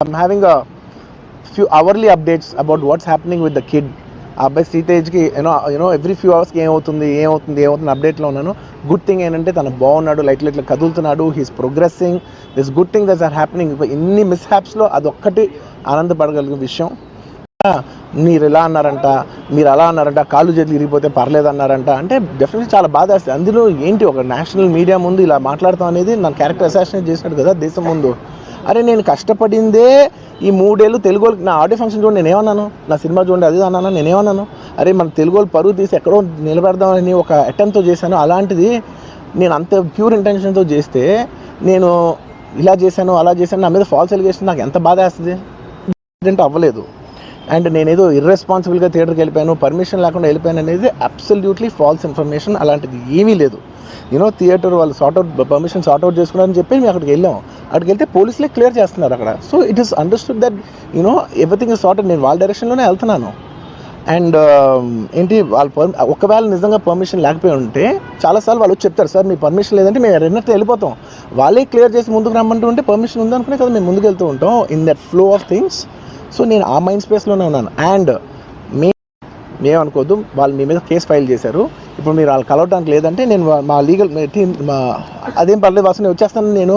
I'm having a few hourly updates about what's happening with the kid ఆ అబ్బాయి సీతేజ్కి you know you know every few అవర్స్కి ఏమవుతుంది ఏమవుతుంది ఏమవుతుంది అప్డేట్లో ఉన్నాను. గుడ్ థింగ్ ఏంటంటే తను బాగున్నాడు లైట్ లైట్లో కదులుతున్నాడు he's progressing this good thing thus are happening ఇన్ని మిస్హ్యాప్స్లో అదొక్కటి ఆనందపడగలిగిన విషయం. మీరు ఎలా అన్నారంట మీరు అలా అన్నారంట కాళ్ళు చేతులు ఇరిగిపోతే పర్లేదు అన్నారంట. అంటే డెఫినెట్లీ చాలా బాధ వేస్తుంది. అందులో ఏంటి ఒక నేషనల్ మీడియా ముందు ఇలా మాట్లాడతాం అనేది నా క్యారెక్టర్ అసాసినేట్ చేసినట్టు కదా దేశం ముందు. అరే నేను కష్టపడిందే ఈ మూడేళ్ళు తెలుగు వాళ్ళకి. నా ఆడియో ఫంక్షన్ చూడండి నేనేమన్నాను నా సినిమా చూడండి అది అన్నాను నేనేమన్నాను అరే మన తెలుగు వాళ్ళు పరువు తీసి ఎక్కడో నిలబెడదామని ఒక అటెంప్ట్తో చేశాను. అలాంటిది నేను అంత ప్యూర్ ఇంటెన్షన్తో చేస్తే నేను ఇలా చేశాను అలా చేశాను నా మీద ఫాల్స్ ఎలిగేషన్ నాకు ఎంత బాధ వేస్తుంది? అవ్వలేదు. అండ్ నేనేదో ఇర్రెస్పాన్సిబుల్గా థియేటర్కి వెళ్ళిపోయాను పర్మిషన్ లేకుండా వెళ్ళిపోయాను అనేది అబ్సల్యూట్లీ ఫాల్స్ ఇన్ఫర్మేషన్ అలాంటిది ఏమీ లేదు. యూనో థియేటర్ వాళ్ళు sort out permission sort out చేసుకున్నారని చెప్పి మేము అక్కడికి వెళ్ళాం. అక్కడికి వెళ్తే పోలీసులే క్లియర్ చేస్తున్నారు అక్కడ. So it is understood that you know everything is sorted నేను వాళ్ళ డైరెక్షన్లోనే వెళ్తున్నాను. అండ్ um, ఏంటి వాళ్ళ పర్ ఒకవేళ నిజంగా పర్మిషన్ లేకపోయి ఉంటే చాలాసార్లు వాళ్ళు చెప్తారు సార్ మీ పర్మిషన్ లేదంటే మేము రెండింటితో వెళ్ళిపోతాం. వాళ్ళే క్లియర్ చేసి ముందుకు రమ్మంటూ ఉంటే పర్మిషన్ ఉందనుకునే కదా మేము ముందుకు వెళ్తూ ఉంటాం in that flow of things so నేను ఆ మైండ్ స్పేస్లోనే ఉన్నాను. అండ్ మే మేమనుకోద్దు వాళ్ళు మీ మీద కేసు ఫైల్ చేశారు. ఇప్పుడు మీరు వాళ్ళు కలవడానికి లేదంటే నేను మా లీగల్ టీమ్ మా అదేం పర్లేదు వాసు నేను వచ్చేస్తాను నేను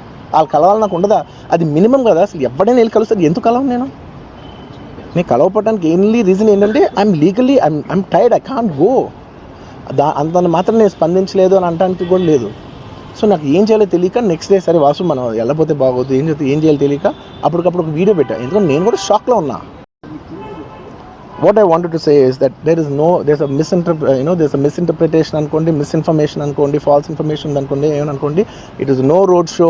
వాళ్ళు కలవాలి నాకు ఉండదా? అది మినిమం కదా అసలు ఎవడైనా వెళ్ళి కలుస్తారు ఎందుకు కలవను నేను? నేను కలవపడడానికి ఎన్లీ రీజన్ ఏంటంటే I'm legally I'm I'm tired I can't go there అంత మాత్రం నేను స్పందించలేదు అని అనడానికి కూడా లేదు. సో నాకు ఏం చేయాలో తెలియక నెక్స్ట్ డే సరే వాసు మనం వెళ్ళపోతే బాగోదు ఏం చేస్తే ఏం చేయాలో తెలియక అప్పటికప్పుడు ఒక వీడియో పెట్టా. ఎందుకంటే నేను కూడా షాక్లో ఉన్నా. What I wanted to say is that there is no there's a misinterpre you know there's a misinterpretation అనుకోండి మిస్ఇన్ఫర్మేషన్ అనుకోండి ఫాల్స్ ఇన్ఫర్మేషన్ అనుకోండి ఏమనుకోండి it is no road show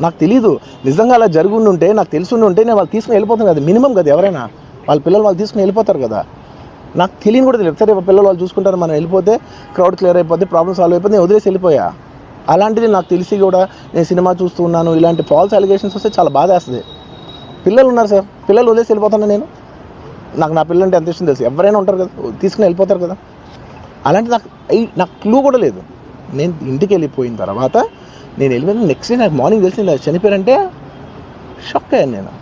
నాకు తెలియదు నిజంగా అలా జరుగుండి ఉంటే నాకు తెలిసి ఉంటే నేను వాళ్ళు తీసుకుని వెళ్ళిపోతాను కదా. మినిమం కదా ఎవరైనా. వాళ్ళ పిల్లలు వాళ్ళు తీసుకుని వెళ్ళిపోతారు కదా. నాకు తెలియని కూడా తెలియదు. సరే పిల్లలు వాళ్ళు చూసుకుంటారు మనం వెళ్ళిపోతే క్రౌడ్ క్లియర్ అయిపోతే ప్రాబ్లమ్ సాల్వ్ అయిపోతే నేను వదిలేసి వెళ్ళిపోయా. అలాంటిది నాకు తెలిసి కూడా నేను సినిమా చూస్తూ ఉన్నాను. ఇలాంటి ఫాల్స్ అలిగేషన్స్ వస్తే చాలా బాధ వేస్తుంది. పిల్లలు ఉన్నారు సార్. పిల్లలు వదిలేసి వెళ్ళిపోతాను నేను? నాకు నా పిల్లలు అంటే ఎంత ఇష్టం తెలుసు. ఎవరైనా ఉంటారు కదా. తీసుకుని వెళ్ళిపోతారు కదా. అలాంటి నాకు నాకు క్లూ కూడా లేదు. నేను ఇంటికి వెళ్ళిపోయిన తర్వాత నేను వెళ్ళిపోయిన నెక్స్ట్ డే నాకు మార్నింగ్ తెలిసింది ఇలా చనిపోయారంటే షాక్ అయ్యాను నేను.